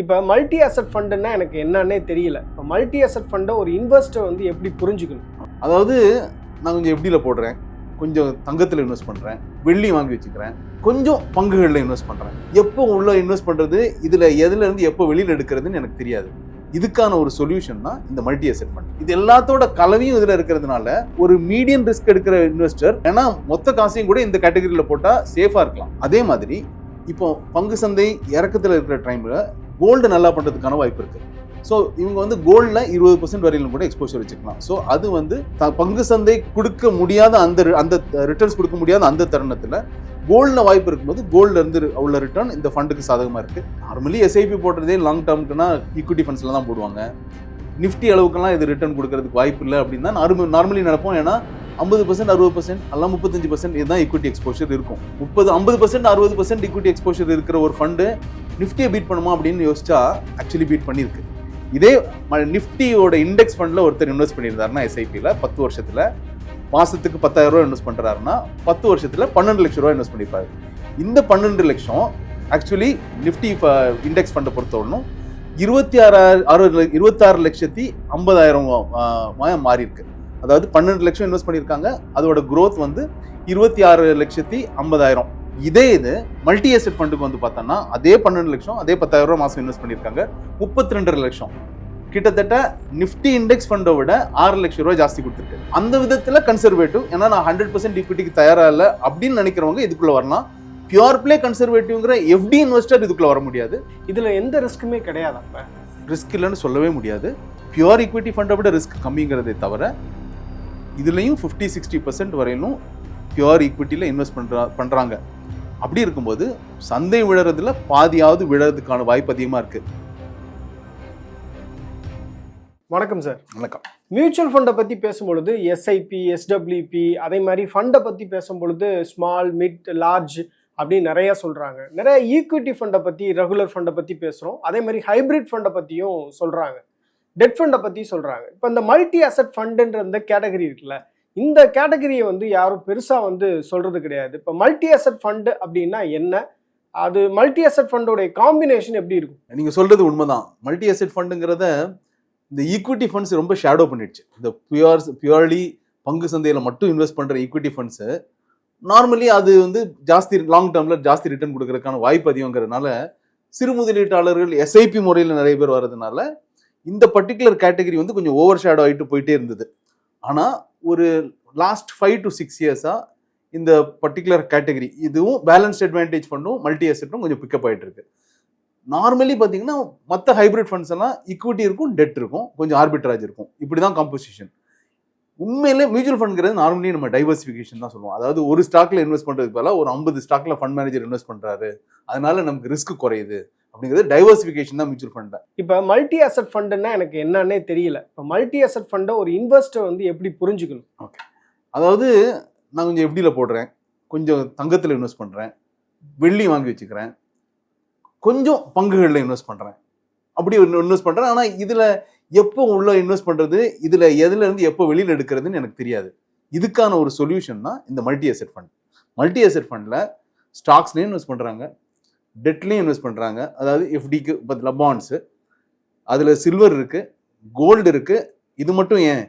இப்போ multi asset ஃபண்டுன்னா எனக்கு என்னன்னே தெரியல. இப்போ மல்டி அசட் ஃபண்டை ஒரு இன்வெஸ்டர் வந்து எப்படி புரிஞ்சுக்கணும்? அதாவது நான் கொஞ்சம் எப்படியில் போடுறேன்? கொஞ்சம் தங்கத்தில் இன்வெஸ்ட் பண்ணுறேன் வெள்ளி வாங்கி வச்சுக்கிறேன். கொஞ்சம் பங்குகளில் இன்வெஸ்ட் பண்ணுறேன் எப்போ உள்ள இன்வெஸ்ட் பண்ணுறது இதில் எதுலேருந்து எப்போ வெளியில் எடுக்கிறதுன்னு எனக்கு தெரியாது. இதுக்கான ஒரு சொல்யூஷன் தான் இந்த மல்டி அசெட் ஃபண்ட் இது எல்லாத்தோட கலவையும் இதில் இருக்கிறதுனால ஒரு மீடியம் ரிஸ்க் எடுக்கிற இன்வெஸ்டர் ஏன்னா மொத்த காசையும் கூட இந்த கேட்டகரியில் போட்டால் சேஃபாக இருக்கலாம். அதே மாதிரி இப்போ பங்கு சந்தை இறக்கத்தில் இருக்கிற டைமில் கோல்டு நல்லா பண்ணுறதுக்கான வாய்ப்பு இருக்குது ஸோ இவங்க வந்து கோல்டில் இருபது பர்சன்ட் வரையிலும் கூட எக்ஸ்போஷர் வச்சுக்கலாம். ஸோ அது வந்து த- பங்கு சந்தை கொடுக்க முடியாத அந்த ரி- அந்த ரிட்டர்ன்ஸ் கொடுக்க முடியாத அந்த தருணத்தில் கோல்டில் வாய்ப்பு இருக்கும்போது கோல்டிலேருந்து உள்ள ரிட்டர்ன் இந்த ஃபண்டுக்கு சாதகமாக இருக்குது நார்மலி எஸ்ஐபி போடுறதே லாங் டேர்முக்குன்னா ஈக்விட்டி ஃபண்ட்ஸில் தான் போடுவாங்க. நிஃப்டி அளவுக்குலாம் இது ரிட்டர்ன் கொடுக்கறதுக்கு வாய்ப்பு இல்லை அப்படின்னு தான் நார்மல் நார்மலி நடப்போம் ஏன்னா ஐம்பது பர்சன்ட் அறுபது பர்சன்ட் எல்லாம் முப்பத்தஞ்சு பர்சன்ட் இதுதான் ஈக்விட்டி எக்ஸ்போஷர் இருக்கும். முப்பது ஐம்பது பர்சன்ட் அறுபது பர்சன்ட் ஈக்விட்டி எக்ஸ்போஷர் இருக்கிற ஒரு ஃபண்டு நிஃப்டியை பீட் பண்ணுமா அப்படின்னு யோசிச்சா ஆக்சுவலி பீட் பண்ணியிருக்கு. இதே ம- நிஃப்டியோட இண்டெக்ஸ் ஃபண்டில் ஒருத்தர் இன்வெஸ்ட் பண்ணியிருந்தாருன்னா எஸ்ஐபியில் பத்து வருஷத்தில் மாதத்துக்கு பத்தாயிரம் ரூபா இன்வெஸ்ட் பண்ணுறாருன்னா பத்து வருஷத்தில் பன்னெண்டு லட்ச ரூபா இன்வெஸ்ட் பண்ணியிருப்பாரு. இந்த பன்னெண்டு லட்சம் ஆக்சுவலி நிஃப்டி இண்டெக்ஸ் ஃபண்டை பொறுத்தவரைக்கும் இருபத்தி ஆறு அறுபது இருபத்தாறு லட்சத்தி ஐம்பதாயிரம் மாறி இருக்கு அதாவது பன்னெண்டு லட்சம் இன்வெஸ்ட் பண்ணியிருக்காங்க. அதோட growth வந்து இருபத்தி ஆறு லட்சத்தி ஐம்பதாயிரம். இதே இது மல்டி அசெட் ஃபண்டுக்கு வந்து பார்த்தோம்னா அதே பன்னெண்டு லட்சம் அதே பத்தாயிரம் ரூபாய் மாதம் இன்வெஸ்ட் பண்ணியிருக்காங்க. முப்பத்தி ரெண்டரை லட்சம். கிட்டத்தட்ட நிஃப்டி இண்டெக்ஸ் ஃபண்டை விட ஆறு லட்சம் ரூபாய் ஜாஸ்தி கொடுத்துருக்கு. அந்த விதத்தில் கன்சர்வேட்டிவ் ஏன்னா நான் ஹண்ட்ரட் பர்சன்ட் ஈக்விட்டிக்கு தயாரா இல்லை அப்படின்னு நினைக்கிறவங்க இதுக்குள்ள வரலாம். பியூர் பிளே கன்சர்வேட்டிவ்ங்கிற எஃப்டி இன்வெஸ்டர் இதுக்குள்ள வர முடியாது. இதில் எந்த ரிஸ்க்குமே கிடையாது அப்போ. ரிஸ்க் இல்லைன்னு சொல்லவே முடியாது. பியூர் ஈக்விட்டி ஃபண்டை விட ரிஸ்க் கம்மிங்கிறதே தவிர இதுலேயும் ஃபிஃப்டி சிக்ஸ்டி பர்சன்ட் வரையிலும் பியூர் ஈக்விட்டியில் இன்வெஸ்ட் பண்ணுறா பண்ணுறாங்க அப்படி இருக்கும்போது சந்தை விழறதுல பாதியாவது விழறதுக்கான வாய்ப்பு அதிகமாக இருக்குது வணக்கம் சார் வணக்கம். மியூச்சுவல் ஃபண்டை பற்றி பேசும்பொழுது எஸ்ஐபி எஸ்டபிள்யூபி அதே மாதிரி ஃபண்டை பற்றி பேசும்பொழுது ஸ்மால் மிட் லார்ஜ் அப்படின்னு நிறைய சொல்கிறாங்க நிறைய ஈக்விட்டி ஃபண்டை பற்றி ரெகுலர் ஃபண்டை பற்றி பேசுகிறோம் அதே மாதிரி ஹைபிரிட் ஃபண்டை பற்றியும் சொல்கிறாங்க டெட் ஃபண்டை பற்றி சொல்கிறாங்க இப்போ இந்த மல்டி அசட் ஃபண்டுன்ற இந்த கேட்டகரி இருக்குல்ல இந்த கேட்டகரியை வந்து யாரும் பெருசாக வந்து சொல்கிறது கிடையாது. இப்போ மல்டி அசட் ஃபண்டு அப்படின்னா என்ன? அது மல்டி அசட் ஃபண்டோடைய காம்பினேஷன் எப்படி இருக்கும்? நீங்கள் சொல்கிறது உண்மைதான். மல்டி அசெட் ஃபண்டுங்கிறத இந்த ஈக்விட்டி ஃபண்ட்ஸ் ரொம்ப ஷேடோ பண்ணிடுச்சு. இந்த பியூர் பியூர்லி பங்கு சந்தையில் மட்டும் இன்வெஸ்ட் பண்ணுற ஈக்விட்டி ஃபண்ட்ஸு நார்மலி அது வந்து ஜாஸ்தி லாங் டேர்மில் ஜாஸ்தி ரிட்டர்ன் கொடுக்கறதுக்கான வாய்ப்பு அதிகங்கிறதுனால சிறு முதலீட்டாளர்கள் எஸ்ஐபி முறையில் நிறைய பேர் வர்றதுனால இந்த பர்டிகுலர் கேட்டகரி வந்து கொஞ்சம் ஓவர் ஷேடோ ஆகிட்டு போயிட்டே இருந்தது. ஆனால் ஒரு லாஸ்ட் ஃபைவ் டு சிக்ஸ் இயர்ஸாக இந்த பர்டிகுலர் கேட்டகரி இதுவும் பேலன்ஸ்ட் அட்வான்டேஜ் ஃபண்டும் மல்டி அசெட்டும் கொஞ்சம் பிக்கப் ஆகிட்டு இருக்கு. நார்மலி பார்த்தீங்கன்னா மற்ற ஹைபிரிட் ஃபண்ட்ஸ் எல்லாம் ஈக்விட்டி இருக்கும் டெட் இருக்கும் கொஞ்சம் ஆர்பிட்ராஜ் இருக்கும். இப்படி தான் காம்போசிஷன் உண்மையிலே மியூச்சுவல் ஃபண்ட்ங்கிறது நார்மலி நம்ம டைவர்சிஃபிகேஷன் தான் சொல்லுவோம். அதாவது ஒரு ஸ்டாக்ல இன்வெஸ்ட் பண்ணுறதுக்கு பதிலாக ஒரு ஐம்பது ஸ்டாக்ல ஃபண்ட் மேனேஜர் இன்வெஸ்ட் பண்ணுறாரு அதனால நமக்கு ரிஸ்க் குறையுது. அப்படிங்கிறது டைவர்சிஃபிகேஷன் தான் மியூச்சுவல் ஃபண்ட் இப்போ மல்டி அசட் ஃபண்டுன்னா எனக்கு என்னன்னே தெரியல. இப்போ மல்டி அசட் ஃபண்டை ஒரு இன்வெஸ்டர் வந்து எப்படி புரிஞ்சுக்கணும்? அதாவது நான் கொஞ்சம் எப்படியில் போடுறேன். கொஞ்சம் தங்கத்தில் இன்வெஸ்ட் பண்ணுறேன் வெள்ளி வாங்கி வச்சுக்கிறேன். கொஞ்சம் பங்குகளில் இன்வெஸ்ட் பண்ணுறேன் அப்படி இன்வெஸ்ட் பண்ணுறேன் ஆனால் இதில் எப்போ உள்ள இன்வெஸ்ட் பண்ணுறது இதில் எதுல இருந்து எப்போ வெளியில் எடுக்கிறதுன்னு எனக்கு தெரியாது. இதுக்கான ஒரு சொல்யூஷன் தான் இந்த multi asset fund multi asset ஃபண்டில் ஸ்டாக்ஸ்லேயும் இன்வெஸ்ட் பண்ணுறாங்க டெட்லேயும் இன்வெஸ்ட் பண்ணுறாங்க அதாவது எஃப்டிக்கு பதில் பாண்ட்ஸு அதில் சில்வர் இருக்குது கோல்டு இருக்குது இது மட்டும் ஏன்?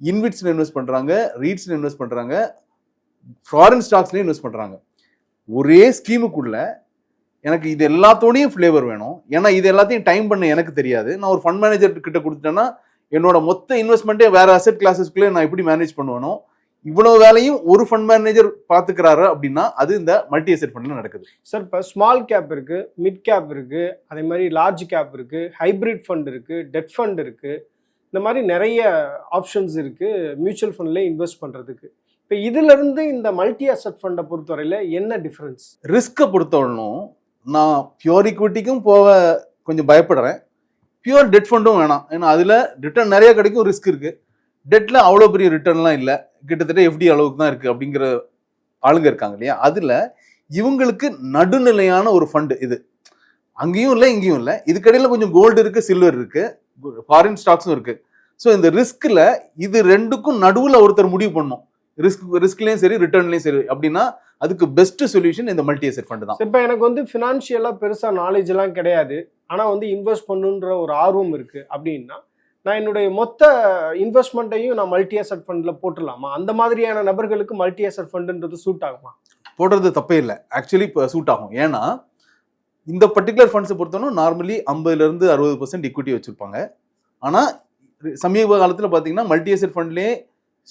இன்விட்ஸில் இன்வெஸ்ட் பண்ணுறாங்க ரீட்ஸில் இன்வெஸ்ட் பண்ணுறாங்க ஃபாரின் ஸ்டாக்ஸ்லேயும் இன்வெஸ்ட் பண்ணுறாங்க ஒரே ஸ்கீமுக்குள்ள எனக்கு இது எல்லாத்தோடையும் ஃப்ளேவர் வேணும். ஏன்னா இது எல்லாத்தையும் டைம் பண்ண எனக்கு தெரியாது. நான் ஒரு ஃபண்ட் மேனேஜர் கிட்ட கொடுத்துட்டேன்னா என்னோட மொத்த இன்வெஸ்ட்மெண்ட்டே வேறு அசெட் கிளாஸஸ்க்குள்ளே நான் எப்படி மேனேஜ் பண்ணுவேனோ இவ்வளவு வேலையும் ஒரு ஃபண்ட் மேனேஜர் பார்த்துக்கிறாரு அப்படின்னா அது இந்த மல்டி அசெட் ஃபண்ட்ல நடக்குது. சார் இப்போ ஸ்மால் கேப் இருக்கு மிட் கேப் இருக்கு அதே மாதிரி லார்ஜ் கேப் இருக்கு ஹைபிரிட் ஃபண்ட் இருக்கு டெட் ஃபண்ட் இருக்கு இந்த மாதிரி நிறைய ஆப்ஷன்ஸ் இருக்கு மியூச்சுவல் ஃபண்ட்ல இன்வெஸ்ட் பண்றதுக்கு. இப்போ இதுல இருந்து இந்த மல்டி அசட் ஃபண்டை பொறுத்தவரையில என்ன டிஃபரன்ஸ் ரிஸ்க்கை பொறுத்தவரைக்கும் நான் பியூர் ஈக்விட்டிக்கும் போக கொஞ்சம் பயப்படுறேன். பியூர் டெட் ஃபண்டும் வேணாம். ஏன்னா அதில் ரிட்டர்ன் நிறைய கிடைக்கும் ரிஸ்க் இருக்கு. டெட்டில் அவ்வளோ பெரிய ரிட்டர்ன்லாம் இல்லை. கிட்டத்தட்ட எஃப்டி அளவுக்கு தான் இருக்குது அப்படிங்கிற ஆளுங்க இருக்காங்க இல்லையா? அதில் இவங்களுக்கு நடுநிலையான ஒரு ஃபண்டு இது. அங்கேயும் இல்லை இங்கேயும் இல்லை. இதுக்கடையில் கொஞ்சம் கோல்டு இருக்கு சில்வர் இருக்கு ஃபாரின் ஸ்டாக்ஸும் இருக்கு. ஸோ இந்த ரிஸ்கில் இது ரெண்டுக்கும் நடுவில் ஒருத்தர் முடிவு பண்ணும் ரிஸ்க் ரிஸ்க்லேயும் சரி ரிட்டர்ன்லேயும் சரி. அப்படின்னா அதுக்கு பெஸ்ட் சொல்யூஷன் இந்த மல்டி அசெட் ஃபண்டு தான் இப்போ எனக்கு வந்து ஃபினான்ஷியலாக பெருசாக நாலேஜ் எல்லாம் கிடையாது. ஆனால் வந்து இன்வெஸ்ட் பண்ணுன்ற ஒரு ஆர்வம் இருக்கு அப்படின்னா நான் என்னுடைய மொத்த இன்வெஸ்ட்மெண்ட்டையும் நான் மல்டி அசட் ஃபண்டில் போட்டுடலாமா? அந்த மாதிரியான நபர்களுக்கு மல்டி அசட் ஃபண்டுன்றது சூட் ஆகுமா? போடுறது தப்பே இல்லை. ஆக்சுவலி இப்போ சூட் ஆகும். ஏன்னா இந்த பர்டிகுலர் ஃபண்ட்ஸை பொறுத்தவரை நார்மலி ஐம்பதுலேருந்து அறுபது பர்சன்ட் இக்விட்டி வச்சுருப்பாங்க. ஆனால் சமீப காலத்தில் பார்த்தீங்கன்னா மல்டி அசட் ஃபண்ட்லேயே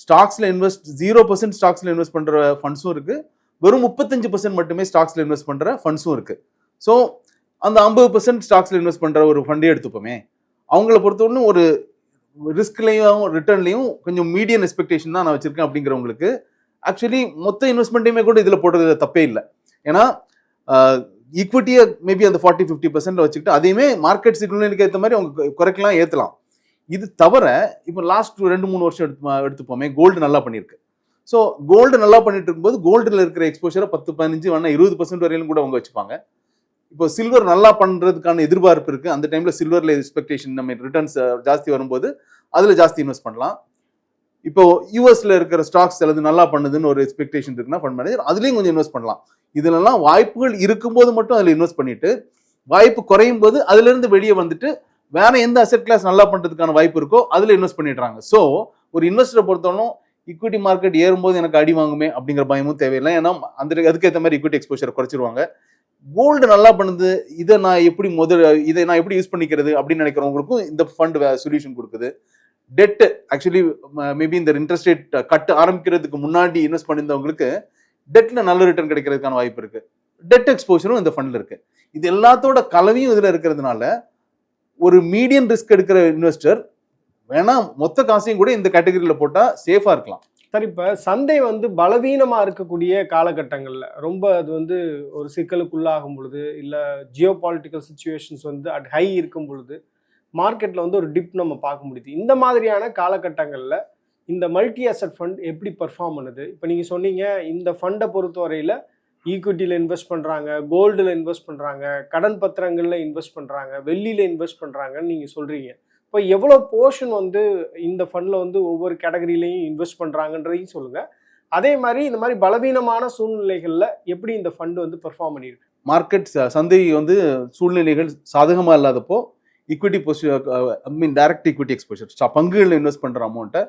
ஸ்டாக்ஸில் இன்வெஸ்ட் ஜீரோ பர்சன்ட் ஸ்டாக்ஸில் இன்வெஸ்ட் பண்ணுற ஃபண்ட்ஸும் இருக்குது வெறும் முப்பத்தஞ்சு பர்சன்ட் மட்டுமே ஸ்டாக்ஸில் இன்வெஸ்ட் பண்ணுற ஃபண்ட்ஸும் இருக்குது ஸோ அந்த ஐம்பது பர்சன்ட் ஸ்டாக்ஸில் இன்வெஸ்ட் பண்ணுற ஒரு ஃபண்டே எடுத்துப்போமே. அவங்கள பொறுத்தவரைக்கும் ஒரு ரிஸ்க்லையும் ரிட்டர்ன்லையும் கொஞ்சம் மீடியம் எக்ஸ்பெக்டேஷன் தான் நான் வச்சிருக்கேன் அப்படிங்கிறவங்களுக்கு. ஆக்சுவலி மொத்த இன்வெஸ்ட்மெண்ட்டையுமே கூட இதில் போடுறது தப்பே இல்லை. ஏன்னா ஈக்விட்டியை மேபி அந்த ஃபார்ட்டி ஃபிஃப்டி பர்சன்ட் வச்சுக்கிட்டு அதையுமே மார்க்கெட் சிக்னலுக்கு ஏற்ற மாதிரி அவங்க குறைக்கலாம் ஏற்றலாம் இது தவிர இப்போ லாஸ்ட் ரெண்டு மூணு வருஷம் எடுத்து எடுத்துப்போமே கோல்டு நல்லா பண்ணியிருக்கு. ஸோ கோல்டு நல்லா பண்ணிட்டு இருக்கும்போது கோல்டில் இருக்கிற எக்ஸ்போஷரை பத்து பதினஞ்சு வேணா இருபது பர்சன்ட் வரையிலும் கூட அவங்க வச்சுப்பாங்க. இப்போ சில்வர் நல்லா பண்ணுறதுக்கான எதிர்பார்ப்பு இருக்குது அந்த டைமில் சில்வரில் எக்ஸ்பெக்டேஷன் நம்ம ரிட்டர்ன்ஸ் ஜாஸ்தி வரும்போது அதில் ஜாஸ்தி இன்வெஸ்ட் பண்ணலாம். இப்போ யூஎஸ்ல இருக்கிற ஸ்டாக்ஸ் அல்லது நல்லா பண்ணுதுன்னு ஒரு எக்ஸ்பெக்டேஷன் இருக்குன்னா ஃபண்ட் மேனேஜர் அதுலயும் கொஞ்சம் இன்வெஸ்ட் பண்ணலாம். இதுலலாம் வாய்ப்புகள் இருக்கும்போது மட்டும் அதில் இன்வெஸ்ட் பண்ணிட்டு வாய்ப்பு குறையும் போது அதுலேருந்து வெளியே வந்துட்டு வேற எந்த அசெட் கிளாஸ் நல்லா பண்ணுறதுக்கான வாய்ப்பு இருக்கோ அதில் இன்வெஸ்ட் பண்ணிடுறாங்க. ஸோ ஒரு இன்வெஸ்டரை பொறுத்தவரைக்கும் ஈக்விட்டி மார்க்கெட் ஏறும்போது எனக்கு அடி வாங்குமே அப்படிங்கிற பயமும் தேவையில்லை. ஏன்னா அந்த அதுக்கேற்ற மாதிரி ஈக்விட்டி எக்ஸ்போஷர் குறைச்சிருவாங்க. கோல்டு நல்லா பண்ணுது இதை நான் எப்படி முதல் இதை நான் எப்படி யூஸ் பண்ணிக்கிறது அப்படின்னு நினைக்கிறவங்களுக்கும் இந்த ஃபண்ட் சொல்யூஷன் கொடுக்குது. டெட்டு ஆக்சுவலி மேபி இந்த இன்ட்ரெஸ்ட் ரேட் கட் ஆரம்பிக்கிறதுக்கு முன்னாடி இன்வெஸ்ட் பண்ணியிருந்தவங்களுக்கு டெட்ல நல்ல ரிட்டர்ன் கிடைக்கிறதுக்கான வாய்ப்பு இருக்கு. டெட் எக்ஸ்போஷரும் இந்த ஃபண்ட்ல இருக்கு. இது எல்லாத்தோட கலவையும் இதுல இருக்கிறதுனால ஒரு மீடியம் ரிஸ்க் எடுக்கிற இன்வெஸ்டர் வேணா மொத்த காசையும் கூட இந்த கேட்டகரியில் போட்டால் சேஃபாக இருக்கலாம். சரி இப்போ சந்தை வந்து பலவீனமா இருக்கக்கூடிய காலகட்டங்கள்ல ரொம்ப அது வந்து ஒரு சிக்கலுக்குள்ளாகும் பொழுது இல்ல ஜியோ பாலிட்டிக்கல் சுச்சுவேஷன்ஸ் வந்து அட் ஹை இருக்கும் பொழுது மார்க்கெட்ல வந்து ஒரு டிப் நம்ம பார்க்க முடியுது. இந்த மாதிரியான காலகட்டங்கள்ல இந்த மல்டி அசட் ஃபண்ட் எப்படி பர்ஃபார்ம் பண்ணுது? இப்போ நீங்க சொன்னீங்க இந்த ஃபண்டை பொறுத்தவரையில ஈக்விட்டியில் இன்வெஸ்ட் பண்ணுறாங்க கோல்டில் இன்வெஸ்ட் பண்ணுறாங்க கடன் பத்திரங்களில் இன்வெஸ்ட் பண்ணுறாங்க வெள்ளியில் இன்வெஸ்ட் பண்ணுறாங்கன்னு நீங்கள் சொல்கிறீங்க இப்போ எவ்வளோ போர்ஷன் வந்து இந்த ஃபண்டில் வந்து ஒவ்வொரு கேட்டகரியிலையும் இன்வெஸ்ட் பண்ணுறாங்கன்றதையும் சொல்லுங்கள் அதே மாதிரி இந்த மாதிரி பலவீனமான சூழ்நிலைகளில் எப்படி இந்த ஃபண்டு வந்து பெர்ஃபார்ம் பண்ணியிருக்கு? மார்க்கெட் சந்தை வந்து சூழ்நிலைகள் சாதகமாக இல்லாதப்போ equity I mean direct equity exposure பங்குகளில் இன்வெஸ்ட் பண்ணுற அமௌண்ட்டை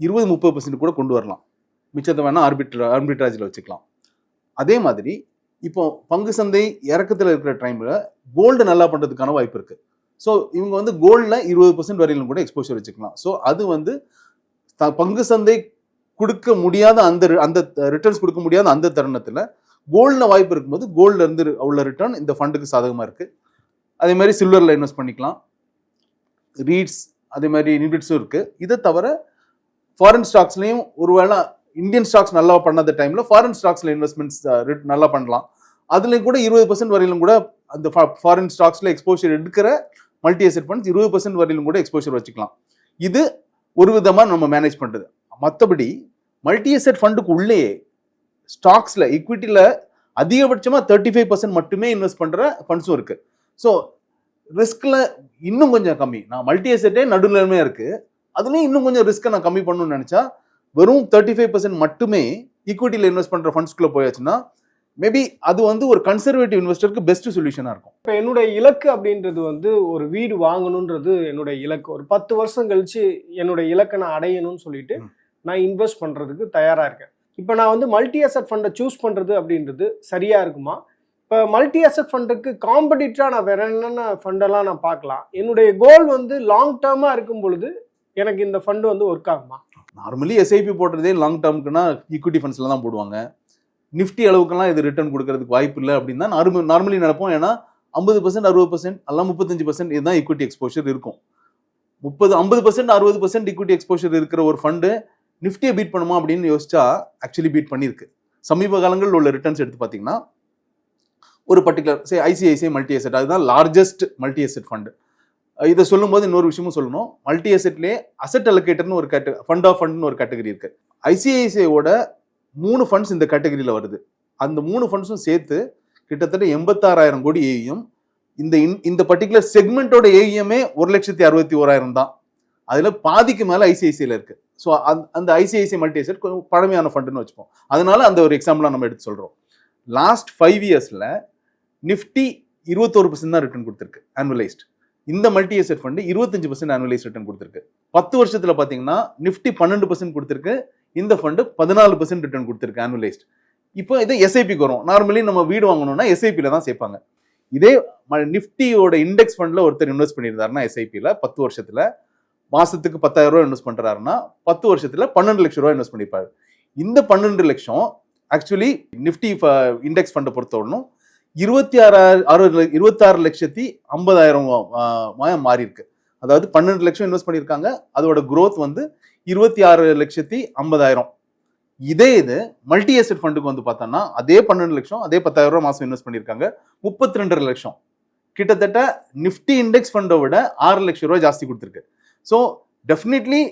இருபது முப்பது பர்சன்ட் கூட கொண்டு வரலாம். மிச்சத்தை வேணா ஆர்பிட்ரா ஆர்பிட்ராஜில் வச்சுக்கலாம். அதே மாதிரி இப்போ பங்கு சந்தை இறக்கத்தில் இருக்கிற டைமில் கோல்டு நல்லா பண்ணுறதுக்கான வாய்ப்பு இருக்குது ஸோ இவங்க வந்து கோல்டில் இருபது பர்சன்ட் வரையிலும் கூட எக்ஸ்போஷர் வச்சுக்கலாம். ஸோ அது வந்து த- பங்கு சந்தை கொடுக்க முடியாத அந்த ரி- அந்த ரிட்டர்ன்ஸ் கொடுக்க முடியாத அந்த தருணத்தில் கோல்டில் வாய்ப்பு இருக்கும்போது கோல்ட்ல இருந்து உள்ள ரிட்டர்ன் இந்த ஃபண்டுக்கு சாதகமாக இருக்குது அதே மாதிரி சில்வரில் இன்வெஸ்ட் பண்ணிக்கலாம். ரீட்ஸ் அதே மாதிரி நிபிட்ஸும் இருக்குது இதை தவிர ஃபாரின் ஸ்டாக்ஸ்லேயும் ஒருவேளை இந்தியன் ஸ்டாக்ஸ் நல்லா பண்ணாத டைமில் ஃபாரின் ஸ்டாக்ஸில் இன்வெஸ்ட்மெண்ட்ஸ் நல்லா பண்ணலாம். அதுலேயும் கூட இருபது பர்சன்ட் வரையிலும் கூட அந்த ஃபாரின் ஸ்டாக்ஸில் எக்ஸ்போஷர் எடுக்கிற மல்டி அசெட் ஃபண்ட்ஸ் இருபது பர்சன்ட் வரையிலும் கூட எக்ஸ்போஷர் வச்சுக்கலாம். இது ஒரு விதமாக நம்ம மேனேஜ் பண்ணுறது மற்றபடி மல்டி அசெட் ஃபண்டுக்கு உள்ளேயே ஸ்டாக்ஸில் ஈக்விட்டியில் அதிகபட்சமாக தேர்ட்டி ஃபைவ் பர்சன்ட் மட்டுமே இன்வெஸ்ட் பண்ணுற ஃபண்ட்ஸும் இருக்குது ஸோ ரிஸ்கில் இன்னும் கொஞ்சம் கம்மி. நான் மல்டி அசெட்டே நடுநிலைமையாக இருக்குது அதுலேயும் இன்னும் கொஞ்சம் ரிஸ்க்கை நான் கம்மி பண்ணணும்னு நினச்சா வெறும் தேர்ட்டி ஃபைவ் பர்சன்ட் மட்டுமே ஈக்விட்டியில் இன்வெஸ்ட் பண்ணுற ஃபண்ட்ஸ்குள்ளே போயாச்சுன்னா மேபி அது வந்து ஒரு கன்சர்வேட்டிவ் இன்வெஸ்டருக்கு பெஸ்ட் சொல்யூஷனா இருக்கும். இப்போ என்னுடைய இலக்கு அப்படின்றது வந்து ஒரு வீடு வாங்கணுன்றது என்னுடைய இலக்கு. ஒரு பத்து வருஷம் கழிச்சு என்னுடைய இலக்கை நான் அடையணும்னு சொல்லிட்டு. நான் இன்வெஸ்ட் பண்ணுறதுக்கு தயாராக இருக்கேன். இப்போ நான் வந்து மல்டி அசெட் ஃபண்டை சூஸ் பண்ணுறது அப்படின்றது சரியாக இருக்குமா? இப்போ மல்டி அசெட் ஃபண்டுக்கு காம்படிட்டராக நான் வேற என்னென்ன ஃபண்டெல்லாம் நான் பார்க்கலாம். என்னுடைய கோல் வந்து லாங் டேர்மாக இருக்கும் பொழுது எனக்கு இந்த ஃபண்டு வந்து ஒர்க் ஆகுமா? நார்மலி எஸ்ஐபி போடுறதே லாங் டேர்முக்குன்னா ஈக்விட்டி ஃபண்ட்ஸ்ல தான் போடுவாங்க. நிஃப்டி அளவுக்கெல்லாம் இது ரிட்டர்ன் கொடுக்கறதுக்கு வாய்ப்பு இல்லை அப்படின்னு தான் நார்மல் நார்மலி நினைப்போம். ஏன்னா ஐம்பது பர்சன்ட் அறுபது பர்சன்ட் எல்லாம் முப்பத்தஞ்சு பர்சன்ட் இதுதான் ஈக்விட்டி எக்ஸ்போஷர் இருக்கும். முப்பது ஐம்பது பர்சன்ட் அறுபது பர்சன்ட் ஈக்விட்டி எக்ஸ்போஷர் இருக்கிற ஒரு ஃபண்டு நிஃப்டியை பீட் பண்ணுமா அப்படின்னு யோசிச்சா ஆக்சுவலி பீட் பண்ணியிருக்கு. சமீப காலங்களில் உள்ள ரிட்டர்ன்ஸ் எடுத்து பார்த்தீங்கன்னா ஒரு particular say ICICI multi asset அதுதான் லார்ஜஸ்ட் மல்டி அசெட் ஃபண்டு இதை சொல்லும்போது இன்னொரு விஷயமும் சொல்லணும். மல்டி அசெட்லேயே அசெட் அலோகேட்டர்னு ஒரு கேட்ட ஃபண்ட் ஆஃப் ஃபண்ட்னு ஒரு கேட்டகரி இருக்குது ஐசிஐசிஐயோட மூணு ஃபண்ட்ஸ் இந்த கேட்டகரியில் வருது. அந்த மூணு ஃபண்ட்ஸும் சேர்த்து கிட்டத்தட்ட எண்பத்தாறாயிரம் கோடி ஏயும் இந்த இன்- இந்த பர்டிகுலர் செக்மெண்ட்டோட ஏவிஎம்மே ஒரு லட்சத்தி அறுபத்தி ஓராயிரம் தான். அதில் பாதிக்கு மேலே ஐசிஐசியில் இருக்குது ஸோ அந்த ஐசிஐசிஐ மல்டி அசெட் கொஞ்சம் பழமையான ஃபண்டுன்னு வச்சுப்போம். அதனால அந்த ஒரு எக்ஸாம்பிளாக நம்ம எடுத்து சொல்கிறோம் லாஸ்ட் ஃபைவ் இயர்ஸில் நிஃப்டி இருபத்தோரு பர்சன்ட் தான் ரிட்டர்ன் கொடுத்துருக்கு ஆனுவலைஸ்ட் இந்த மல்டி அசெட் ஃபண்டு இருபத்தஞ்சு பர்சன்ட் ஆனுவலைஸ் ரிட்டர்ன் கொடுத்துருக்கு. பத்து வருஷத்தில் பார்த்தீங்கன்னா நிஃப்டி பன்னெண்டு பர்சன்ட் கொடுத்துருக்கு இந்த ஃபண்டு பதினாலு பர்சன்ட் ரிட்டர்ன் கொடுத்துருக்கு ஆனுவலைஸ்ட் இப்போ இது எஸ்ஐபிக்கு வரும். நார்மலி நம்ம வீடு வாங்கணும்னா எஸ்ஐபியில் தான் சேர்ப்பாங்க. இதே ம- நிஃப்டியோட இண்டெக்ஸ் ஃபண்டில் ஒருத்தர் இன்வெஸ்ட் பண்ணியிருந்தாருன்னா எஸ்ஐபியில் பத்து வருஷத்தில் மாதத்துக்கு பத்தாயிரம் ரூபா இன்வெஸ்ட் பண்ணுறாருன்னா பத்து வருஷத்தில் பன்னெண்டு லட்சம் ரூபா இன்வெஸ்ட் பண்ணியிருப்பாரு. இந்த பன்னெண்டு லட்சம் ஆக்சுவலி நிஃப்டி இண்டெக்ஸ் ஃபண்டை பொறுத்தவரைக்கும் இருபத்தி ஆறு அறுபது இருபத்தாறு லட்சத்தி ஐம்பதாயிரம் மாறி இருக்கு அதாவது பன்னெண்டு லட்சம் இன்வெஸ்ட் பண்ணியிருக்காங்க. அதோட குரோத் வந்து இருபத்தி ஆறு லட்சத்தி ஐம்பதாயிரம். இதே இது மல்டி அசெட் ஃபண்டுக்கு வந்து பார்த்தோம்னா அதே பன்னெண்டு லட்சம் அதே பத்தாயிரம் ரூபாய் மாதம் இன்வெஸ்ட் பண்ணியிருக்காங்க. முப்பத்தி ரெண்டரை லட்சம். கிட்டத்தட்ட நிஃப்டி இண்டெக்ஸ் ஃபண்டை விட ஆறு லட்சம் ரூபாய் ஜாஸ்தி கொடுத்துருக்கு. ஸோ டெஃபினெட்லி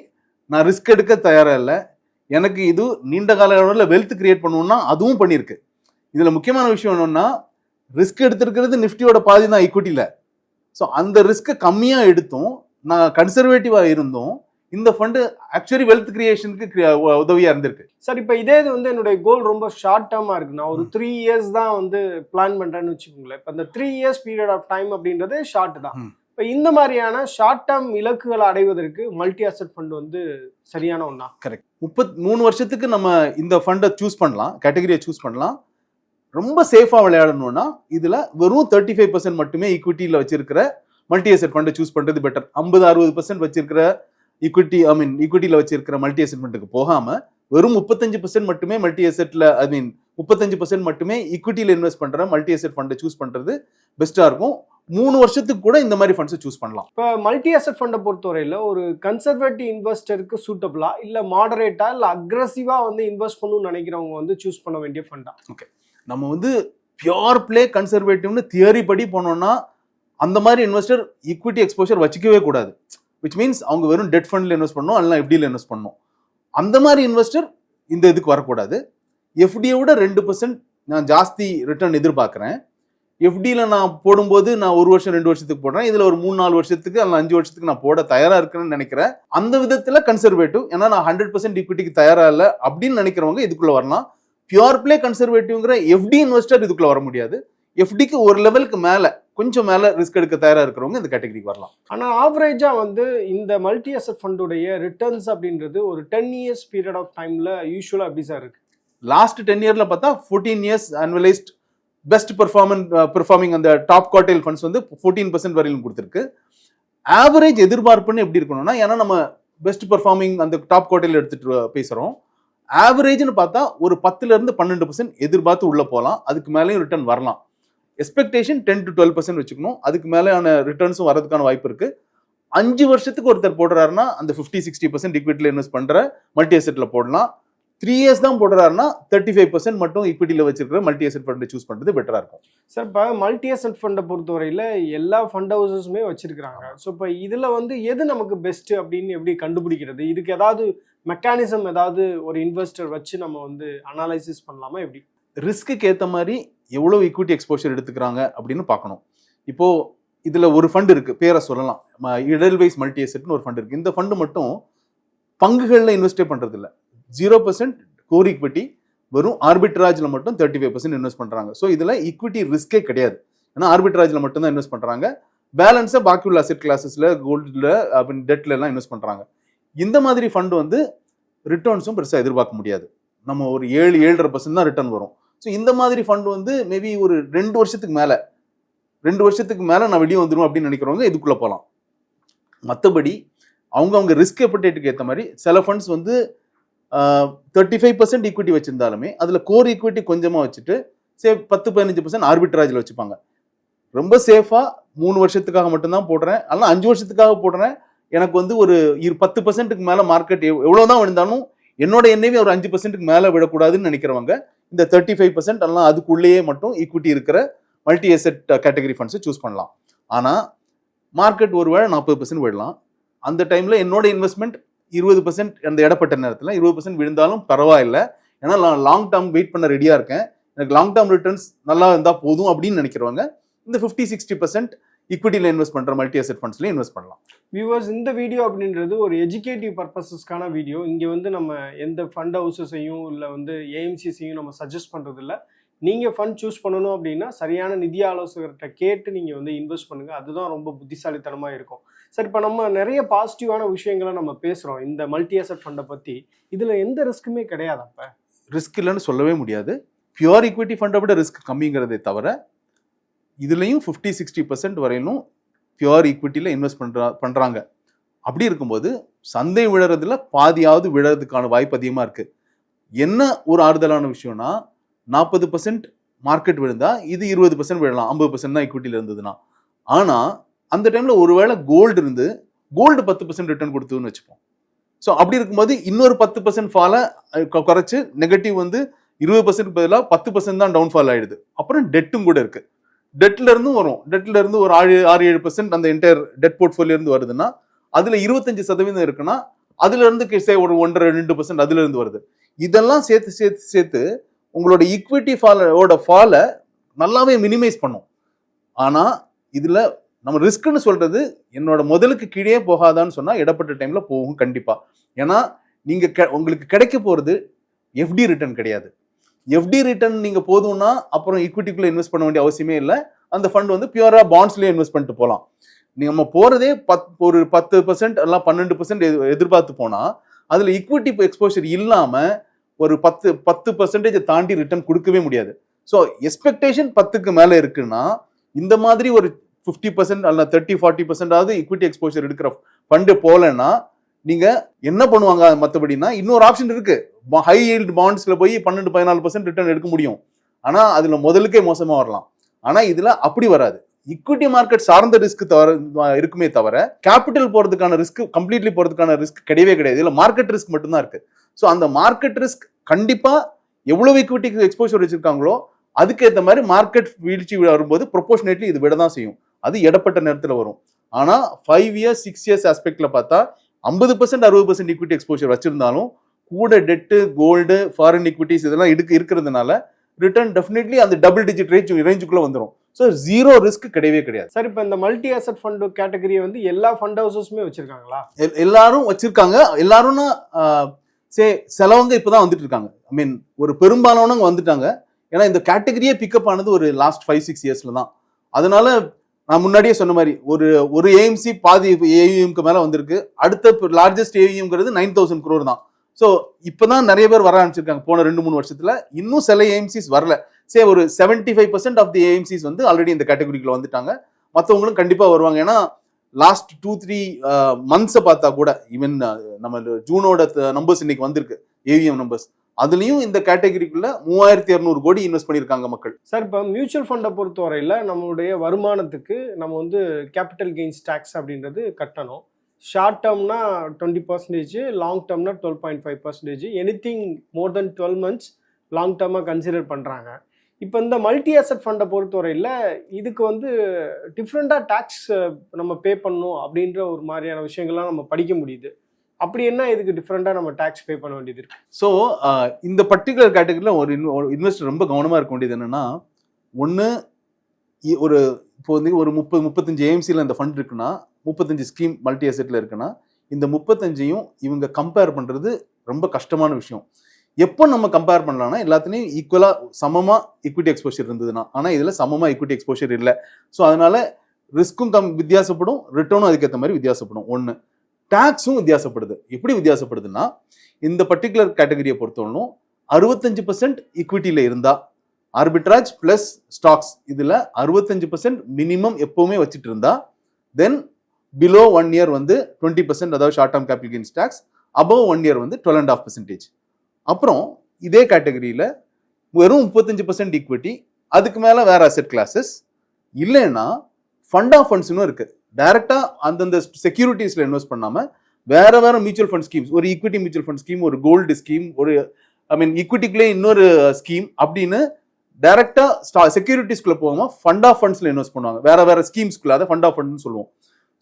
நான் ரிஸ்க் எடுக்க தயாராக இல்லை. எனக்கு இது நீண்ட கால அளவில் வெல்த் கிரியேட் பண்ணணும்னா அதுவும் பண்ணியிருக்கு. இதில் முக்கியமான விஷயம் என்னென்னா ரிஸ்க் எடுத்திருக்கிறது நிஃப்டியோட பாதி தான் ஈக்குவிட்டியில் ஸோ அந்த ரிஸ்க்கை கம்மியாக எடுத்தும் நான் கன்சர்வேட்டிவாக இருந்தும் இந்த ஃபண்டு ஆக்சுவலி வெல்த் கிரியேஷனுக்கு உதவியாக இருந்திருக்கு. சார் இப்போ இதே இது வந்து என்னுடைய கோல் ரொம்ப ஷார்ட் டேர்மாக இருக்கு. நான் ஒரு த்ரீ இயர்ஸ் தான் வந்து பிளான் பண்ணுறேன்னு வச்சுக்கோங்களேன். இப்போ இந்த three years period of time அப்படின்றது ஷார்ட் தான். இப்போ இந்த மாதிரியான ஷார்ட் டேர்ம் இலக்குகளை அடைவதற்கு மல்டி அசெட் ஃபண்ட் வந்து சரியான ஒன்றா கரெக்ட் முப்பத் மூணு வருஷத்துக்கு நம்ம இந்த ஃபண்டை சூஸ் பண்ணலாம். கேட்டகரியை சூஸ் பண்ணலாம். ரொம்ப சேஃபாக விளையாடணும்னா இதில் வெறும் தேர்ட்டி ஃபைவ் பர்சன்ட் மட்டுமே ஈக்விட்டியில் வச்சிருக்கிற மல்டி அசெட் ஃபண்டை சூஸ் பண்ணுறது பெட்டர் ஐம்பது அறுபது பர்சன்ட் வச்சிருக்கிற ஈக்விட்டி ஐ மீன் ஈக்விட்டியில் வச்சிருக்கிற மல்டி அசெட் ஃபண்டுக்கு போகாமல் வெறும் முப்பத்தஞ்சு பர்சன்ட் மட்டுமே மல்டி அசெட்டில் ஐ மீன் முப்பத்தஞ்சு பர்சன்ட் மட்டுமே ஈக்விட்டியில் இன்வெஸ்ட் பண்ணுற மல்டி அசெட் ஃபண்டை சூஸ் பண்ணுறது பெஸ்ட்டாக இருக்கும். மூணு வருஷத்துக்கு கூட இந்த மாதிரி ஃபண்ட்ஸை சூஸ் பண்ணலாம். இப்போ மல்டி அசெட் ஃபண்டை பொறுத்தவரையில் ஒரு கன்சர்வேட்டிவ் இன்வெஸ்டருக்கு சூட்டபிளா இல்லை மாடரேட்டா இல்லை அக்ரஸிவாக வந்து இன்வெஸ்ட் பண்ணணும்னு நினைக்கிறவங்க வந்து சூஸ் பண்ண வேண்டிய ஃபண்டா நம்ம வந்து பியோர் பிளே கன்சர்வேட்டிவ்னு தியரி படி போனோம்னா அந்த மாதிரி இன்வெஸ்டர் ஈக்விட்டி எக்ஸ்போஷர் வச்சுக்கவே கூடாது. விச் மீன்ஸ் அவங்க வெறும் டெட் ஃபண்டில் இன்வெஸ்ட் பண்ணணும் அல்ல எஃப்டியில் இன்வெஸ்ட் பண்ணணும். அந்த மாதிரி இன்வெஸ்டர் இந்த இதுக்கு வரக்கூடாது. எஃப்டியை விட ரெண்டு பர்சன்ட் நான் ஜாஸ்தி ரிட்டர்ன் எதிர்பார்க்குறேன். எஃப்டியில் நான் போடும்போது நான் ஒரு வருஷம் ரெண்டு வருஷத்துக்கு போடுறேன். இதில் ஒரு மூணு நாலு வருஷத்துக்கு அல்ல அஞ்சு வருஷத்துக்கு நான் போட தயாராக இருக்கிறேன்னு நினைக்கிறேன். அந்த விதத்தில் கன்சர்வேட்டிவ் ஏன்னா நான் ஹண்ட்ரட் பர்சன்ட் ஈக்விட்டிக்கு தயாராக இல்லை அப்படின்னு நினைக்கிறவங்க இதுக்குள்ளே வரலாம். பியூர் பிளே கன்சர்வேட்டிவ்ங்கிற எஃப்டி இன்வெஸ்டர் இதுக்குள்ளே வர முடியாது. எஃப்டிக்கு ஒரு லெவலுக்கு மேல கொஞ்சம் மேல ரிஸ்க் எடுக்க தயாரா இருக்கிறவங்க இந்த கேட்டகரிக்கு வரலாம். ஆனால் ஆவரேஜாக வந்து இந்த மல்டி அசெட் ஃபண்டுடைய ரிட்டர்ன்ஸ் அப்படின்றது ஒரு டென் இயர்ஸ் பீரியட் ஆஃப் டைமில் யூஸ்வலாக எப்படி சார் இருக்கு? லாஸ்ட் டென் இயர்ல பார்த்தா fourteen years annualised best performance performing அந்த டாப் குவார்டைல் ஃபண்ட்ஸ் வந்து ஃபோர்டீன் பர்சன்ட் வரையிலும் கொடுத்துருக்கு. ஆவரேஜ் எதிர்பார்ப்புன்னு எப்படி இருக்கணும்னா ஏன்னா நம்ம பெஸ்ட் பெர்ஃபார்மிங் அந்த டாப் குவார்டைல் எடுத்துட்டு பேசுறோம். ஆவரேஜ்னு பார்த்தா ஒரு பத்துல இருந்து பன்னெண்டு பர்சன்ட் எதிர்பார்த்து உள்ள போகலாம். அதுக்கு மேலேயும் ரிட்டர்ன் வரலாம். Expectation ten to twelve percent வச்சுக்கணும். அதுக்கு மேலேயான ரிட்டர்ன்ஸும் வரதுக்கான வாய்ப்பு இருக்கு. அஞ்சு வருஷத்துக்கு ஒருத்தர் போடுறாருன்னா அந்த ஃபிஃப்டி சிக்ஸ்டி பர்சன்ட் ஈக்விட்டியில் இன்வெஸ்ட் பண்ற மல்டி அசெட்ல போடலாம். த்ரீ இயர்ஸ் தான் போடுறாருன்னா தேர்ட்டி ஃபைவ் பர்சன்ட் மட்டும் ஈக்விட்டியில் வச்சிருக்கிற மல்டி அசெட் ஃபண்டை சூஸ் பண்றது பெட்டரா இருக்கும். சார் இப்போ மல்டி அசெட் ஃபண்டை பொறுத்தவரையில் எல்லா ஃபண்ட் ஹவுசஸுமே வச்சிருக்கிறாங்க. ஸோ இப்போ இதில் வந்து எது நமக்கு பெஸ்ட் அப்படின்னு எப்படி கண்டுபிடிக்கிறது? இதுக்கு ஏதாவது மெக்கானிசம் ஏதாவது ஒரு இன்வெஸ்டர் வச்சு நம்ம வந்து அனாலிசிஸ் பண்ணலாமா எப்படி? ரிஸ்க்கு ஏற்ற மாதிரி எவ்வளோ ஈக்விட்டி எக்ஸ்போஷர் எடுத்துக்கிறாங்க அப்படின்னு பார்க்கணும். இப்போது இதில் ஒரு ஃபண்ட் இருக்குது பேரை சொல்லலாம். இடல்வைஸ் மல்டி அசெட்னு ஒரு ஃபண்ட் இருக்குது இந்த ஃபண்டு மட்டும் பங்குகளில் இன்வெஸ்டே பண்ணுறது இல்லை ஜீரோ பர்சன்ட் கோர் ஈக்விட்டி வெறும் ஆர்பிட்ராஜில் மட்டும் தேர்ட்டி ஃபைவ் பர்சன்ட் இன்வெஸ்ட் பண்ணுறாங்க ஸோ இதில் ஈக்விட்டி ரிஸ்க்கே கிடையாது. ஏன்னா ஆர்பிட்ராஜில் மட்டும்தான் இன்வெஸ்ட் பண்ணுறாங்க பேலன்ஸை பாக்கி உள்ள அசெட் கிளாஸஸில் கோல்டில் அப்படின்னு டெட்லலாம் எல்லாம் இன்வெஸ்ட் பண்ணுறாங்க இந்த மாதிரி ஃபண்ட் வந்து ரிட்டர்ன்ஸும் பெருசாக எதிர்பார்க்க முடியாது. நம்ம ஒரு ஏழு ஏழரை பர்சன்ட் தான் ரிட்டர்ன் வரும். ஸோ இந்த மாதிரி ஃபண்ட் வந்து மேபி ஒரு ரெண்டு வருஷத்துக்கு மேலே ரெண்டு வருஷத்துக்கு மேலே நான் வெளியே வந்துடும் அப்படின்னு நினைக்கிறவங்க இதுக்குள்ளே போகலாம் மற்றபடி அவங்க அவங்க ரிஸ்க் எப்படேட்டுக்கு ஏற்ற மாதிரி சில ஃபண்ட்ஸ் வந்து தேர்ட்டி ஃபைவ் பர்சன்ட் ஈக்விட்டி வச்சுருந்தாலுமே அதில் கோர் ஈக்விட்டி கொஞ்சமாக வச்சுட்டு சே பத்து பதினஞ்சு பர்சன்ட் ஆர்பிட்ராஜில் வச்சுப்பாங்க. ரொம்ப சேஃபாக மூணு வருஷத்துக்காக மட்டும்தான் போடுறேன். ஆனால் அஞ்சு வருஷத்துக்காக போடுறேன். எனக்கு வந்து ஒரு இரு பத்து பர்சன்ட்டுக்கு மேலே மார்க்கெட் எவ்வளோ தான் விழுந்தாலும் என்னோட எண்ணெயுமே ஒரு அஞ்சு பர்சன்ட்டுக்கு மேலே விடக்கூடாதுன்னு நினைக்கிறவங்க இந்த தேர்ட்டி ஃபைவ் பர்சன்ட் எல்லாம் அதுக்குள்ளேயே மட்டும் ஈக்விட்டி இருக்கிற மல்டி அசெட் கேட்டகரி ஃபண்ட்ஸை சூஸ் பண்ணலாம். ஆனால் மார்க்கெட் ஒருவேளை நாற்பது பர்சன்ட் விடலாம். அந்த டைமில் என்னோட இன்வெஸ்ட்மெண்ட் இருபது பர்சன்ட் அந்த இடப்பட்ட நேரத்தில் இருபது பர்சன்ட் விழுந்தாலும் பரவாயில்லை. ஏன்னா நான் லாங் டேர்ம் வெயிட் பண்ண ரெடியாக இருக்கேன். எனக்கு லாங் டேர்ம் ரிட்டர்ன்ஸ் நல்லா இருந்தால் போதும் அப்படின்னு நினைக்கிறவங்க இந்த ஃபிஃப்டி சிக்ஸ்டி பர்சன்ட் ஈக்விட்டியில் இன்வெஸ்ட் பண்ணுற மல்டி அசெட் ஃபண்ட்ஸ்லையும் இன்வெஸ்ட் பண்ணலாம். வியூவர்ஸ் இந்த வீடியோ அப்படின்றது ஒரு எஜுகேட்டிவ் பர்பஸஸ்க்கான வீடியோ இங்கே வந்து நம்ம எந்த ஃபண்ட் ஹவுசஸையும் இல்லை வந்து ஏஎம்சிஸையும் நம்ம சஜஸ்ட் பண்ணுறது இல்லை நீங்கள் ஃபண்ட் சூஸ் பண்ணணும் அப்படின்னா சரியான நிதி ஆலோசகர்கிட்ட கேட்டு நீங்கள் வந்து இன்வெஸ்ட் பண்ணுங்கள் அதுதான் ரொம்ப புத்திசாலித்தனமாக இருக்கும். சரி இப்போ நம்ம நிறைய பாசிட்டிவான விஷயங்களை நம்ம பேசுகிறோம் இந்த மல்டி அசெட் ஃபண்டை பற்றி இதில் எந்த ரிஸ்க்குமே கிடையாது அப்போ ரிஸ்க் இல்லைன்னு சொல்லவே முடியாது. பியூர் ஈக்விட்டி ஃபண்டை விட ரிஸ்க் கம்மிங்கிறதே தவிர இதுலேயும் ஃபிஃப்டி சிக்ஸ்டி பர்சன்ட் வரையிலும் பியூர் ஈக்விட்டியில் இன்வெஸ்ட் பண்ணுறா பண்ணுறாங்க அப்படி இருக்கும்போது சந்தை விழறதுல பாதியாவது விழறதுக்கான வாய்ப்பு அதிகமாக இருக்குது என்ன ஒரு ஆறுதலான விஷயம்னா நாற்பது பர்சன்ட் மார்க்கெட் விழுந்தால் இது இருபது பர்சன்ட் விழலாம் ஐம்பது பர்சன்ட் தான் ஈக்விட்டியில் இருந்ததுன்னா. ஆனால் அந்த டைமில் ஒருவேளை கோல்டு இருந்து கோல்டு பத்து பர்சன்ட் ரிட்டர்ன் கொடுத்ததுன்னு வச்சுப்போம். ஸோ அப்படி இருக்கும்போது இன்னொரு பத்து பர்சன்ட் ஃபாலை குறைச்சி நெகட்டிவ் வந்து இருபது பர்சன்ட் பதிலாக பத்து பர்சன்ட் தான் டவுன்ஃபால் ஆகிடுது அப்புறம் டெட்டும் கூட இருக்குது டெட்ல இருந்து வரும். டெட்ல இருந்து ஒரு ஆறு ஆறு ஏழு பர்சன்ட் அந்த என்டையர் டெட் போர்ட்ஃபோலியோ இருந்து வருதுன்னா அதுல இருபத்தஞ்சு சதவீதம் இருக்குன்னா அதுல இருந்து ஒரு ஒன்றரை ரெண்டு பர்சன்ட் அதுல இருந்து வருது. இதெல்லாம் சேர்த்து சேர்த்து சேர்த்து உங்களோட ஈக்விட்டி ஃபாலோட ஃபாலை நல்லாவே மினிமைஸ் பண்ணும். ஆனா இதுல நம்ம ரிஸ்க்னு சொல்றது என்னோட முதலுக்கு கீழே போகாதான்னு சொன்னா இடப்பட்ட டைம்ல போகும் கண்டிப்பா. ஏன்னா நீங்க கெ- உங்களுக்கு கிடைக்க போறது எஃப்டி ரிட்டர்ன் கிடையாது. எஃப்டி ரிட்டர்ன் நீங்கள் போதும்னா அப்புறம் ஈக்விட்டிக்குள்ள இன்வெஸ்ட் பண்ண வேண்டிய அவசியமே இல்லை. அந்த ஃபண்ட் வந்து பியூரா பாண்ட்ஸ்லேயே இன்வெஸ்ட் பண்ணிட்டு போகலாம் நம்ம போகிறதே பத் ஒரு பத்து பர்சன்ட் எல்லாம் பன்னெண்டு பர்சன்ட் எதிர்பார்த்து போனால் அதில் ஈக்விட்டி எக்ஸ்போஷர் இல்லாமல் ஒரு பத்து பத்து பர்சன்டேஜை தாண்டி ரிட்டர்ன் கொடுக்கவே முடியாது. ஸோ எக்ஸ்பெக்டேஷன் பத்துக்கு மேலே இருக்குன்னா இந்த மாதிரி ஒரு ஃபிஃப்டி பர்சன்ட் அல்ல தேர்ட்டி ஃபார்ட்டி பர்சன்டாவது ஈக்விட்டி எக்ஸ்போஷர் எடுக்கிற ஃபண்டு போகலன்னா நீங்கள் என்ன பண்ணுவாங்க மற்றபடினா இன்னொரு ஆப்ஷன் இருக்குது ஹை yield பாண்ட்ஸில் போய் பன்னெண்டு பதினாலு பர்சன்ட் ரிட்டர்ன் எடுக்க முடியும். ஆனால் அதில் முதலுக்கே மோசமாக வரலாம். ஆனால் இதில் அப்படி வராது. ஈக்விட்டி மார்க்கெட் சார்ந்த ரிஸ்க் தவிர இருக்குமே தவிர கேபிட்டல் போகிறதுக்கான ரிஸ்க் கம்ப்ளீட்லி போகிறதுக்கான ரிஸ்க் கிடையவே கிடையாது. இதில் மார்க்கெட் ரிஸ்க் மட்டும்தான் இருக்குது ஸோ அந்த மார்க்கெட் ரிஸ்க் கண்டிப்பாக எவ்வளோ ஈக்விட்டிக்கு எக்ஸ்போஷர் வச்சுருக்காங்களோ அதுக்கேற்ற மாதிரி மார்க்கெட் வீழ்ச்சி வரும்போது ப்ரொபோஷனேட்லி இது விட தான் செய்யும். அது இடப்பட்ட நேரத்தில் வரும். ஆனால் ஃபைவ் இயர்ஸ் சிக்ஸ் இயர்ஸ் ஆஸ்பெக்டில் பார்த்தா ஐம்பது பர்சன்ட் அறுபது பர்சன்ட் ஈக்விட்டி எக்ஸ்போஷர் வச்சிருந்தாலும் கூட டெட்டு கோல்டு ஃபாரின் ஈக்விட்டிஸ் இதெல்லாம் இருக்கு இருக்கிறதுனால ரிட்டர்ன் டெஃபினெட்லி அந்த டபுள் டிஜிட் ரேஞ்ச் ரேஞ்சுக்குள்ள வந்துடும் ஸோ ஜீரோ ரிஸ்க் கிடையவே கிடையாது. சார் இப்போ இந்த மல்டி அசெட் ஃபண்டு கேட்டகரியை வந்து எல்லா ஃபண்ட் ஹவுசஸுமே வச்சிருக்காங்களா? எல்- எல்லாரும் வச்சிருக்காங்க. எல்லாரும்னா சே சிலவங்க இப்பதான் வந்துட்டு இருக்காங்க. ஐ மீன் ஒரு பெரும்பாலானவங்க வந்துட்டாங்க. ஏன்னா இந்த கேட்டகரியே பிக்கப் ஆனது ஒரு லாஸ்ட் ஃபைவ் சிக்ஸ் இயர்ஸ்ல தான். அதனால நான் முன்னாடியே சொன்ன மாதிரி ஒரு ஒரு ஏஎம்சி பாதி ஏயுஎம்க்கு மேல வந்திருக்கு. அடுத்த லார்ஜஸ்ட் ஏயுஎம்ங்கிறது நைன் தௌசண்ட் குரோர் தான். ஸோ இப்போதான் நிறைய பேர் வர ஆரம்பிச்சிருக்காங்க. போன ரெண்டு மூணு வருஷத்துல இன்னும் சில ஏஎம்சிஸ் வரல. சே ஒரு seventy five percent of the AMCs வந்து ஆல்ரெடி இந்த கேட்டகரிக்குள்ள வந்துட்டாங்க. மற்றவங்களும் கண்டிப்பாக வருவாங்க. ஏன்னா லாஸ்ட் டூ த்ரீ மந்த்ஸை பார்த்தா கூட ஈவன் uh, நம்ம ஜூனோட நம்பர்ஸ் இன்னைக்கு வந்திருக்கு. ஏவிஎம் நம்பர்ஸ் அதுலயும் இந்த கேட்டகரிக்குள்ள மூவாயிரத்தி இரநூறு கோடி இன்வெஸ்ட் பண்ணியிருக்காங்க மக்கள். சார் இப்போ மியூச்சுவல் ஃபண்டை பொறுத்தவரையில் நம்மளுடைய வருமானத்துக்கு நம்ம வந்து கேபிட்டல் கெயின்ஸ் டேக்ஸ் அப்படின்றது கட்டணும். ஷார்ட் டேர்ம்னா twenty percentage long டேர்ம்னா twelve point five percentage anything more than twelve months long டேர்மாக consider பண்ணுறாங்க இப்போ இந்த மல்டி அசெட் ஃபண்டை பொறுத்தவரையில் இதுக்கு வந்து டிஃப்ரெண்ட்டாக டேக்ஸ் நம்ம பே பண்ணணும் அப்படின்ற ஒரு மாதிரியான விஷயங்கள்லாம் நம்ம படிக்க முடியுது. அப்படி என்ன இதுக்கு டிஃப்ரெண்ட்டாக நம்ம டேக்ஸ் பே பண்ண வேண்டியது இருக்கு? ஸோ இந்த பர்டிகுலர் கேட்டகரியில் ஒரு இன்வெஸ்டர் ரொம்ப கவனமாக இருக்க வேண்டியது என்னென்னா ஒன்று ஒரு இப்போ வந்து ஒரு முப்பது முப்பத்தஞ்சு ஏஎம்சியில் இந்த ஃபண்ட் இருக்குன்னா முப்பத்தஞ்சு ஸ்கீம் மல்டி அசெட்டில் இருக்குன்னா இந்த முப்பத்தஞ்சையும் இவங்க கம்பேர் பண்ணுறது ரொம்ப கஷ்டமான விஷயம். எப்போ நம்ம கம்பேர் பண்ணலாம்னா எல்லாத்துலேயும் ஈக்குவலாக சமமாக ஈக்விட்டி எக்ஸ்போஷர் இருந்ததுன்னா. ஆனால் இதில் சமமாக ஈக்விட்டி எக்ஸ்போஷர் இல்லை. ஸோ அதனால ரிஸ்க்கும் கம் வித்தியாசப்படும் ரிட்டர்னும் அதுக்கேற்ற மாதிரி வித்தியாசப்படும். ஒன்று டேக்ஸும் வித்தியாசப்படுது. எப்படி வித்தியாசப்படுதுன்னா இந்த பர்டிகுலர் கேட்டகரியை பொறுத்தவரைக்கும் அறுபத்தஞ்சு பர்சன்ட் ஈக்விட்டியில் இருந்தால் ஆர்பிட்ராஜ் ப்ளஸ் ஸ்டாக்ஸ் இதில் அறுபத்தஞ்சு பர்சன்ட் மினிமம் எப்போவுமே வச்சுட்டு இருந்தா தென் பிலோ ஒன் இயர் வந்து டுவெண்ட்டி பர்சன்ட் அதாவது short term capital gain tax above one year வந்து டுவெல் அண்ட் ஆஃப் பர்சன்டேஜ் அப்புறம் இதே கேட்டகரியில் வெறும் முப்பத்தஞ்சு பர்சன்ட் ஈக்விட்டி அதுக்கு மேலே வேற அசெட் கிளாஸஸ் இல்லைன்னா ஃபண்ட் ஆஃப் ஃபண்ட்ஸ்னு இருக்குது டேரெக்டாக அந்தந்த செக்யூரிட்டிஸில் இன்வெஸ்ட் பண்ணாமல் வேற வேற மியூச்சுவல் ஃபண்ட் ஸ்கீம்ஸ் ஒரு ஈக்விட்டி மியூச்சுவல் ஃபண்ட் ஸ்கீம் ஒரு கோல்டு ஸ்கீம் ஒரு ஐ மீன் ஈக்விட்டிக்குள்ளே இன்னொரு ஸ்கீம் அப்படின்னு டைரக்டா செக்யூரிட்டிஸ்குள்ள போகாம ஃபண்ட் ஆஃப் ஃபண்ட்ஸ்ல இன்வெஸ்ட் பண்ணுவாங்க. வேற வேற ஸ்கீம்ஸ்குள்ள அதை ஃபண்ட் ஆஃப் ஃபண்ட்னு சொல்லுவோம்.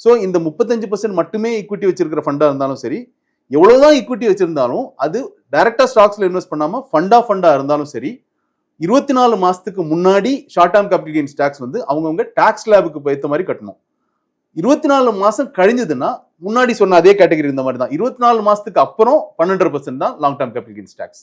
ஸோ இந்த முப்பத்தஞ்சு பர்சன்ட் மட்டுமே ஈக்விட்டி வச்சிருக்கிற ஃபண்டா இருந்தாலும் சரி எவ்வளவுதான் ஈக்விட்டி வச்சிருந்தாலும் அது டைரக்டா ஸ்டாக்ஸ்ல இன்வெஸ்ட் பண்ணாம ஃபண்ட் ஆஃப் ஃபண்டா இருந்தாலும் சரி இருபத்தி நாலு மாசத்துக்கு முன்னாடி short term capital gains tax வந்து அவங்கவுங்க டாக்ஸ் லேபுக்கு ஏற்ற மாதிரி கட்டணும். இருபத்தி நாலு மாசம் கழிஞ்சதுன்னா முன்னாடி சொன்ன அதே கேட்டகரி இருந்த மாதிரி தான் இருபத்தி நாலு மாசத்துக்கு அப்புறம் பன்னெண்டரை பர்சன்ட் தான் long term capital gains tax